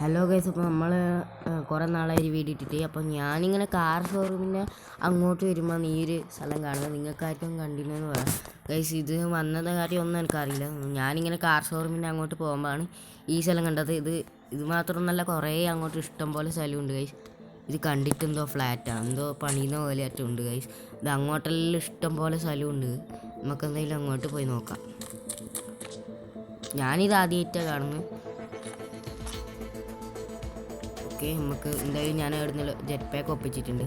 Hello guys അപ്പോൾ നമ്മൾ കുറേ നാളായി ഒരു വീഡിയോ ഇട്ടിട്ട്. അപ്പോൾ ഞാനിങ്ങനെ കാർ ഷോറൂമിന്റെ അങ്ങോട്ട് വരുമ്പോൾ ഈ ഒരു സ്ഥലം കാണുന്നത് നിങ്ങൾക്കാർക്കും കണ്ടില്ലെന്ന് പറയാം ഗൈസ് ഇത് വന്നത് കാര്യം ഒന്നും എനിക്കറിയില്ല. ഞാനിങ്ങനെ കാർ ഷോറൂമിന്റെ അങ്ങോട്ട് പോകുമ്പോഴാണ് ഈ സ്ഥലം കണ്ടത്. ഇത് ഇത് മാത്രമൊന്നല്ല കുറേ അങ്ങോട്ട് ഇഷ്ടം പോലെ സ്ഥലമുണ്ട് ഗൈസ് ഇത് കണ്ടിട്ട് എന്തോ ഫ്ലാറ്റാണ് എന്തോ പണിയുന്ന പോലെ ഉണ്ട് ഗൈസ് ഇത് അങ്ങോട്ടെല്ലാം ഇഷ്ടം പോലെ സ്ഥലമുണ്ട്. നമുക്ക് അങ്ങോട്ട് പോയി നോക്കാം. ഞാനിത് ആദ്യമായിട്ടാണ് കാണുന്നത്. ഓക്കെ നമുക്ക് എന്തായാലും ഞാൻ അവിടുന്ന് ജെറ്റ് പാക്ക് ഒപ്പിച്ചിട്ടുണ്ട്.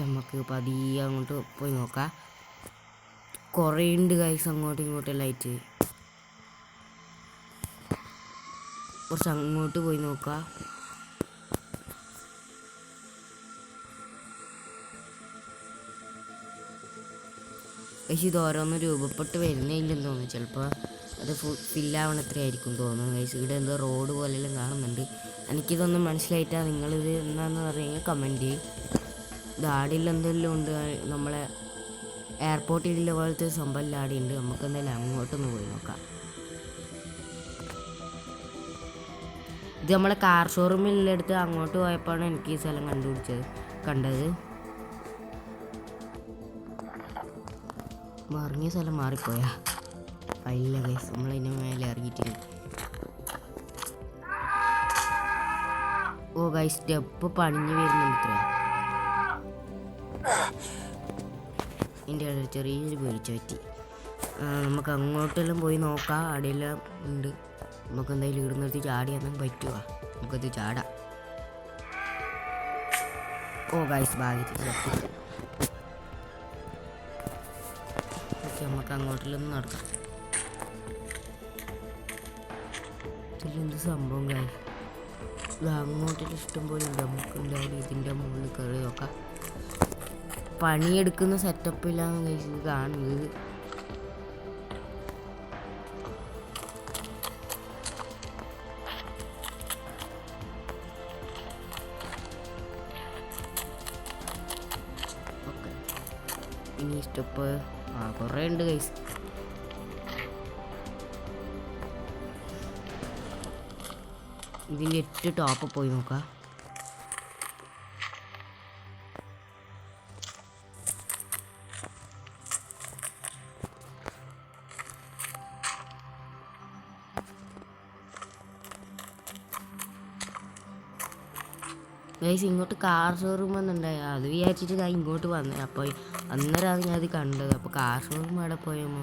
നമുക്ക് പതിയെ അങ്ങോട്ട് പോയി നോക്കാം. കുറേ ഉണ്ട് കൈസ് അങ്ങോട്ടും ഇങ്ങോട്ടും ലൈറ്റ് കുറച്ച് അങ്ങോട്ട് പോയി നോക്കാം. പക്ഷേ ഇത് ഓരോന്ന് രൂപപ്പെട്ട് വരുന്നില്ലെന്ന് തോന്നുന്നു. ചിലപ്പോൾ അത് ഫുൾ ഫില്ലാവണത്ര ആയിരിക്കും തോന്നുന്നു. ഗൈസ് ഇവിടെ എന്തോ റോഡ് പോലെയെല്ലാം കാണുന്നുണ്ട്. എനിക്കിതൊന്നും മനസ്സിലായിട്ടാ നിങ്ങളിത് എന്താണെന്ന് പറയുക കമന്റ് ചെയ്യും. ദാടിയിൽ എന്തെല്ലാം ഉണ്ട്. നമ്മളെ എയർപോർട്ടിലുള്ള പോലത്തെ സംഭവം ആടിയുണ്ട്. നമുക്ക് എന്തായാലും അങ്ങോട്ടൊന്ന് പോയി നോക്കാം. ഇത് നമ്മളെ കാർ ഷോറൂമിലെടുത്ത് അങ്ങോട്ട് പോയപ്പോഴാണ് എനിക്ക് ഈ സ്ഥലം കണ്ടുപിടിച്ചത് കണ്ടത്. മറിഞ്ഞ സ്ഥലം മാറിപ്പോയാ. ഇല്ല ഗൈസ് നമ്മളതിന് മേലെ ഇറങ്ങിയിട്ടില്ല ഓ ഗൈസ് സ്റ്റെപ്പ് പണിഞ്ഞു വരുന്നുണ്ട് ഇത്ര? എന്റെ ചെറിയൊരു വീഴ്ച പറ്റി. നമുക്ക് അങ്ങോട്ടെല്ലാം പോയി നോക്കാം. അവിടെയെല്ലാം ഉണ്ട്. നമുക്ക് എന്തായാലും ഇവിടെ നിർത്തി ചാടിയാൽ പറ്റുക നമുക്കത് ചാടാം. ഓ ഗൈസ് ഭാഗ്യത്തിൽ നമുക്ക് അങ്ങോട്ടെല്ലാം നടക്കാം. ഇതിലെന്ത് സംഭവം അങ്ങോട്ടിൽ ഇഷ്ടം പോലെ ഉണ്ട്. നമുക്ക് എന്തായാലും ഇതിന്റെ മുകളിൽ കയറി നോക്കാം. പണിയെടുക്കുന്ന സെറ്റപ്പിലാണ് ഇത് കാണുന്നത്. ഇനി ഇഷ്ടപ്പോ ആ കുറേ ഉണ്ട് കൈസ് ഇതിന്റെ എട്ട് ടോപ്പ് പോയി നോക്കാം. ഗൈസ് ഇങ്ങോട്ട് കാർ ഷോറൂം വന്നിട്ടുണ്ടായി. അത് വിചാരിച്ചിട്ട് ഞാൻ ഇങ്ങോട്ട് വന്നത് അപ്പോൾ അന്നേരമാണ് ഞാൻ അത് കണ്ടത്. അപ്പോൾ കാർ ഷോറൂം അവിടെ പോയമ്മോ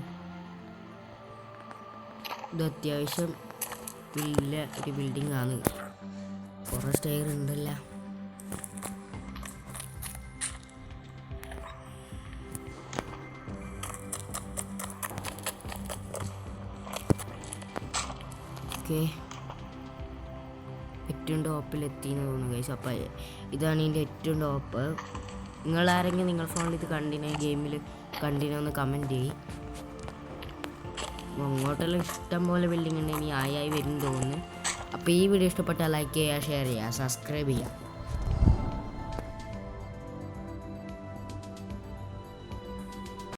ഇത് അത്യാവശ്യം വലിയ ഒരു ബിൽഡിംഗ് ആണ്. കുറേ സ്റ്റെയർ ഉണ്ടല്ല. ഓക്കെ. ഏറ്റവും ടോപ്പിലെത്തി എന്ന് തോന്നുന്നു കഴിച്ചു അപ്പോൾ ഇതാണ് ഇതിന്റെ ഏറ്റവും ടോപ്പ് നിങ്ങൾ ആരെങ്കിലും നിങ്ങൾ ഫോണിൽ ഇത് കണ്ടിനെ ഗെയിമിൽ കണ്ടിനെ ഒന്ന് കമന്റ് ചെയ്യും. അങ്ങോട്ടെല്ലാം ഇഷ്ടം പോലെ ബിൽഡിംഗ് ഉണ്ട് ഇനി ആയി ആയി വരും തോന്നുന്നു. അപ്പോൾ ഈ വീഡിയോ ഇഷ്ടപ്പെട്ടാൽ ലൈക്ക് ചെയ്യുക ഷെയർ ചെയ്യുക സബ്സ്ക്രൈബ് ചെയ്യുക.